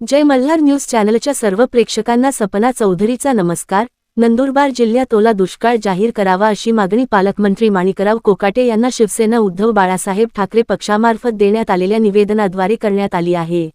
जय Malhar news चॅनलच्या सर्व प्रेक्षकांना सपना चौधरीचा नमस्कार. नंदुरबार जिल्ह्यात ओला दुष्काळ जाहीर करावा अशी मागणी पालकमंत्री माणिकराव कोकाटे यांना शिवसेना उद्धव बाळासाहेब ठाकरे पक्षामार्फत देण्यात आलेल्या निवेदनाद्वारे करण्यात आली आहे.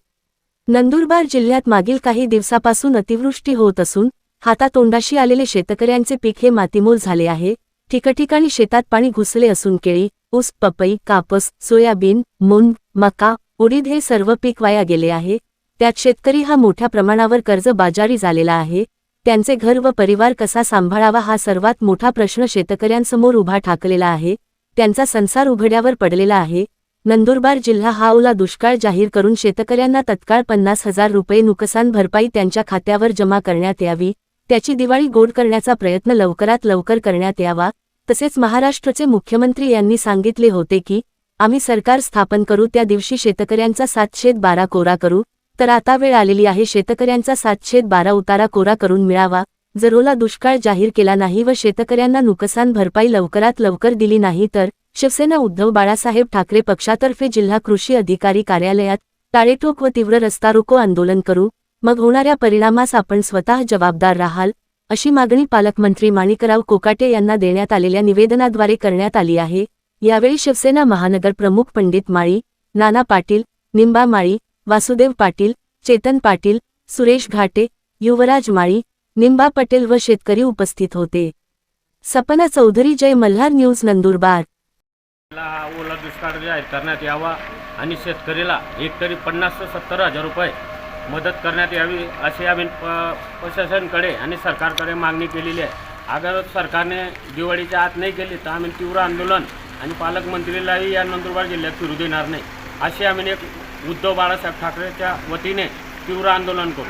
नंदुरबार जिल्ह्यात मागील काही दिवसापासून अतिवृष्टी होत असून हातातोंडाशी आलेले शेतकऱ्यांचे पीक हे मातीमोल झाले आहे. ठिकठिकाणी शेतात पाणी घुसले असून केळी ऊस पपई कापस सोयाबीन मुंग मका उडीद हे सर्व पीक वाया गेले आहे. त्यात शेतकरी हा मोठ्या प्रमाणावर कर्जबाजारी झालेला आहे. त्यांचे घर व परिवार कसा सांभाळावा हा सर्वात मोठा प्रश्न शेतकऱ्यांसमोर उभा ठाकलेला आहे. त्यांचा संसार उघड्यावर पडलेला आहे. नंदुरबार जिल्हा हा ओला दुष्काळ जाहीर करून शेतकऱ्यांना तत्काळ पन्नास हजार रुपये नुकसान भरपाई त्यांच्या खात्यावर जमा करण्यात यावी. त्याची दिवाळी गोड करण्याचा प्रयत्न लवकरात लवकर करण्यात यावा. तसेच महाराष्ट्राचे मुख्यमंत्री यांनी सांगितले होते की आम्ही सरकार स्थापन करू त्या दिवशी शेतकऱ्यांचा सातशेत बारा कोरा करू. तर आता वेळ आलेली आहे शेतकऱ्यांचा सातशेत बारा उतारा कोरा करून मिळावा. जरोला दुष्काळ जाहीर केला नाही व शेतकऱ्यांना नुकसान भरपाई लवकरात लवकर दिली नाही तर शिवसेना उद्धव बाळासाहेब ठाकरे पक्षातर्फे जिल्हा कृषी अधिकारी कार्यालयात टाळेठोक व तीव्र रस्ता रोको आंदोलन करू. मग होणाऱ्या परिणामास आपण स्वतः जबाबदार राहाल अशी मागणी पालकमंत्री माणिकराव कोकाटे यांना देण्यात आलेल्या निवेदनाद्वारे करण्यात आली आहे. यावेळी शिवसेना महानगर प्रमुख पंडित माळी नाना पाटील निंबा माळी वासुदेव पाटील चेतन पाटील सुरेश घाटे युवराज माळी निंबा पटेल व शेतकरी उपस्थित होते. सपना चौधरी जय मल्हार न्यूज नंदुरबार. ओला दुष्काळ जाहीर करण्यात यावा आणि शेतकरीला एकतरी पन्नास ते सत्तर हजार रुपये मदत करण्यात यावी अशी आम्ही प प्रशासनकडे आणि सरकारकडे मागणी केलेली आहे. अगर सरकारने दिवाळीच्या आत नाही केली तर आम्ही तीव्र आंदोलन आणि पालकमंत्रीलाही या नंदुरबार जिल्ह्यात फिरू देणार नाही. अशी आम्ही एक उद्धव बाळासाहेब ठाकरेच्या वतीने तीव्र आंदोलन करू.